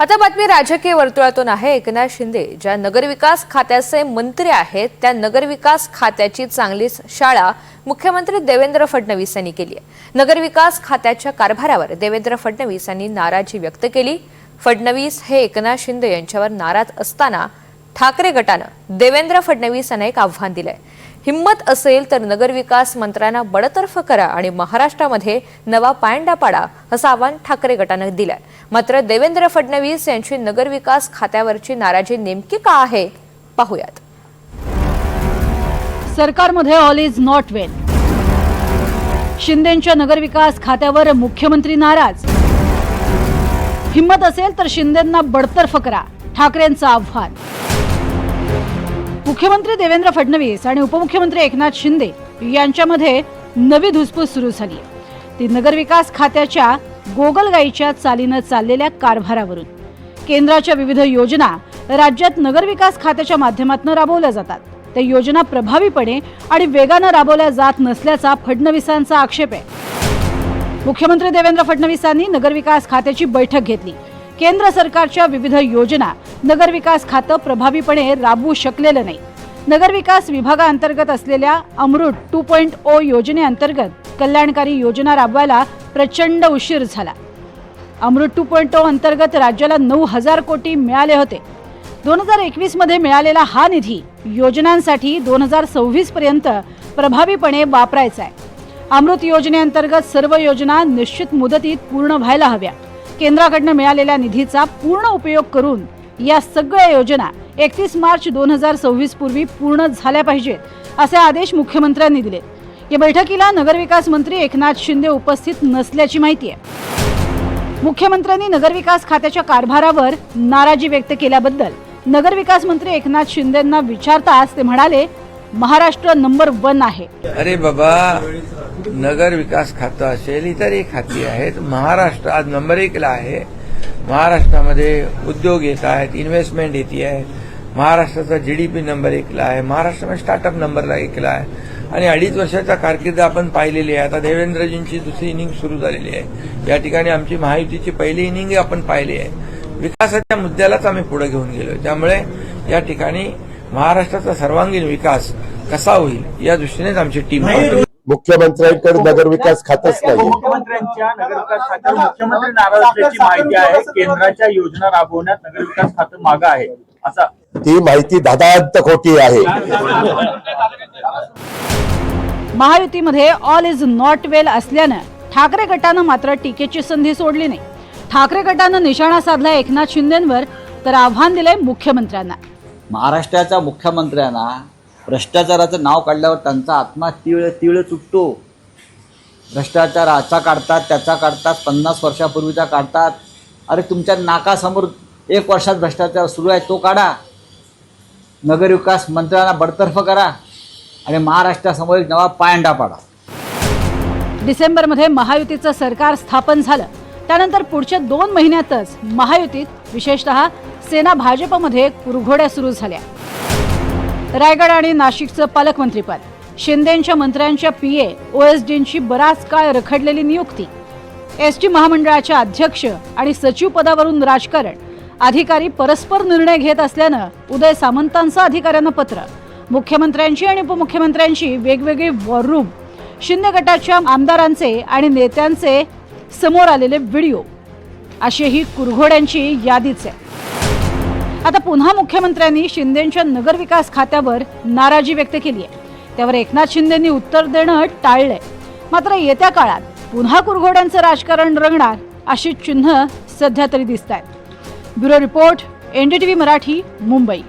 आता बातमी राजकीय वर्तुळातून आहे. एकनाथ शिंदे ज्या नगरविकास खात्याचे मंत्री आहेत त्या नगरविकास खात्याची चांगलीच शाळा मुख्यमंत्री देवेंद्र फडणवीस यांनी केली आहे. नगरविकास खात्याच्या कारभारावर देवेंद्र फडणवीस यांनी नाराजी व्यक्त केली. फडणवीस हे एकनाथ शिंदे यांच्यावर नाराज असताना ठाकरे गटानं देवेंद्र फडणवीस यांना एक आव्हान दिलंय. हिंमत असेल तर नगरविकास मंत्र्यांना बडतर्फ करा आणि महाराष्ट्रामध्ये नवा पायंडा पाडा असं आवाहन ठाकरे गटानं दिलं मात्र देवेंद्र फडणवीस यांची नगरविकास खात्यावरची नाराजी नेमकी का आहे पाहूयात. सरकारमध्ये ऑल इज नॉट वेल शिंदेच्या नगरविकास खात्यावर मुख्यमंत्री नाराज. हिंमत असेल तर शिंदेंना बडतर्फ करा ठाकरेंचं आव्हान. मुख्यमंत्री देवेंद्र फडणवीस आणि उपमुख्यमंत्री एकनाथ शिंदे यांच्यामध्ये नवी धुसफूस सुरू झाली ती नगरविकास खात्याच्या गोगलगाईच्या चालीनं चाललेल्या कारभारावरून. केंद्राच्या विविध योजना राज्यात नगरविकास खात्याच्या माध्यमातून राबवल्या जातात. त्या योजना प्रभावीपणे आणि वेगानं राबवल्या जात नसल्याचा फडणवीसांचा आक्षेप आहे. मुख्यमंत्री देवेंद्र फडणवीसांनी नगरविकास खात्याची बैठक घेतली. केंद्र सरकारच्या विविध योजना नगरविकास खातं प्रभावीपणे राबवू शकलेलं नाही. नगरविकास विभागाअंतर्गत असलेल्या अमृत टू पॉईंट ओ योजनेअंतर्गत कल्याणकारी योजना राबवायला प्रचंड उशीर झाला. अमृत टू पॉईंट ओ अंतर्गत राज्याला नऊ हजार कोटी मिळाले होते. दोन हजार एकवीसमध्ये मिळालेला हा निधी योजनांसाठी दोन हजार सव्वीसपर्यंत प्रभावीपणे वापरायचा आहे. अमृत योजनेअंतर्गत सर्व योजना निश्चित मुदतीत पूर्ण व्हायला हव्या. केंद्राकडनं मिळालेल्या निधीचा पूर्ण उपयोग करून या सगळ्या योजना एकतीस मार्च दोन हजार सव्वीस पूर्वी पूर्ण झाल्या पाहिजेत असे आदेश मुख्यमंत्र्यांनी दिले. या बैठकीला नगरविकास मंत्री एकनाथ शिंदे उपस्थित नसल्याची माहिती आहे. मुख्यमंत्र्यांनी नगरविकास खात्याच्या कारभारावर नाराजी व्यक्त केल्याबद्दल नगरविकास मंत्री एकनाथ शिंदेंना विचारताच ते म्हणाले महाराष्ट्र नंबर वन आहे. अरे बाबा नगर विकास खातं असेल इतरही खाती आहेत. महाराष्ट्र आज नंबर एकला आहे. महाराष्ट्रामध्ये उद्योग येत आहेत इन्व्हेस्टमेंट येते आहे. महाराष्ट्राचा जीडीपी नंबर एकला आहे. महाराष्ट्रामध्ये स्टार्टअप नंबरला एकला आहे. आणि अडीच वर्षाच्या कारकीर्द आपण पाहिलेली आहे. आता देवेंद्रजींची दुसरी इनिंग सुरू झालेली आहे. या ठिकाणी आमची महायुतीची पहिली इनिंग आपण पाहिली आहे. विकासाच्या मुद्द्यालाच आम्ही पुढे घेऊन गेलो. त्यामुळे या ठिकाणी महाराष्ट्राचा सर्वांगीण विकास कसा होईल या दृष्टीनेच आमची टीम. मुख्यमंत्र्यांकडे नगरविकास खातच नाही मुख्यमंत्र्यांच्या नगरविकास खात्यावर मुख्यमंत्री नाराज असल्याची माहिती आहे. केंद्राच्या योजना राबवण्यात नगरविकास खातं मागं आहे. असा ती माहिती दादांत खोटी आहे. महायुतीमध्ये ऑल इज नॉट वेल असल्यानं ठाकरे गटानं मात्र टीकेची संधी सोडली नाही. ठाकरे गटानं निशाणा साधला एकनाथ शिंदेंवर तर आव्हान दिलंय मुख्यमंत्र्यांना. महाराष्ट्राच्या मुख्यमंत्र्यांना भ्रष्टाचाराचं नाव काढल्यावर त्यांचा आत्मा तीळ तीळ चुटतो भ्रष्टाचार आचा काढतात त्याचा काढतात पन्नास वर्षापूर्वीचा काढतात. अरे तुमच्या नाकासमोर एक वर्षात भ्रष्टाचार सुरू आहे तो काढा. नगरविकास मंत्र्यांना बडतर्फ करा आणि महाराष्ट्रासमोर एक नवा पायंडा पाडा. डिसेंबरमध्ये महायुतीचं सरकार स्थापन झालं. त्यानंतर पुढच्या दोन महिन्यातच महायुतीत विशेषतः सेना भाजपमध्ये कुरघोड्या सुरू झाल्या. रायगड आणि नाशिकचं पालकमंत्रीपद. शिंदेच्या मंत्र्यांच्या पी ए ओएसडींची बराच काळ रखडलेली नियुक्ती. एस टी महामंडळाच्या अध्यक्ष आणि सचिव पदावरून राजकारण. अधिकारी परस्पर निर्णय घेत असल्यानं उदय सामंतांचं अधिकाऱ्यांना पत्र. मुख्यमंत्र्यांची आणि उपमुख्यमंत्र्यांची वेगवेगळी वॉर रूम शिंदे गटाच्या आमदारांचे आणि नेत्यांचे समोर आलेले व्हिडिओ. अशीही कुरघोड्यांची यादीच आहे. आता पुन्हा मुख्यमंत्र्यांनी शिंदेच्या नगरविकास खात्यावर नाराजी व्यक्त केली आहे. त्यावर एकनाथ शिंदेंनी उत्तर देणं टाळलंय. मात्र येत्या काळात पुन्हा कुरघोड्यांचं राजकारण रंगणार अशी चिन्ह सध्या तरी दिसत आहेत bureau report NDTV Marathi Mumbai.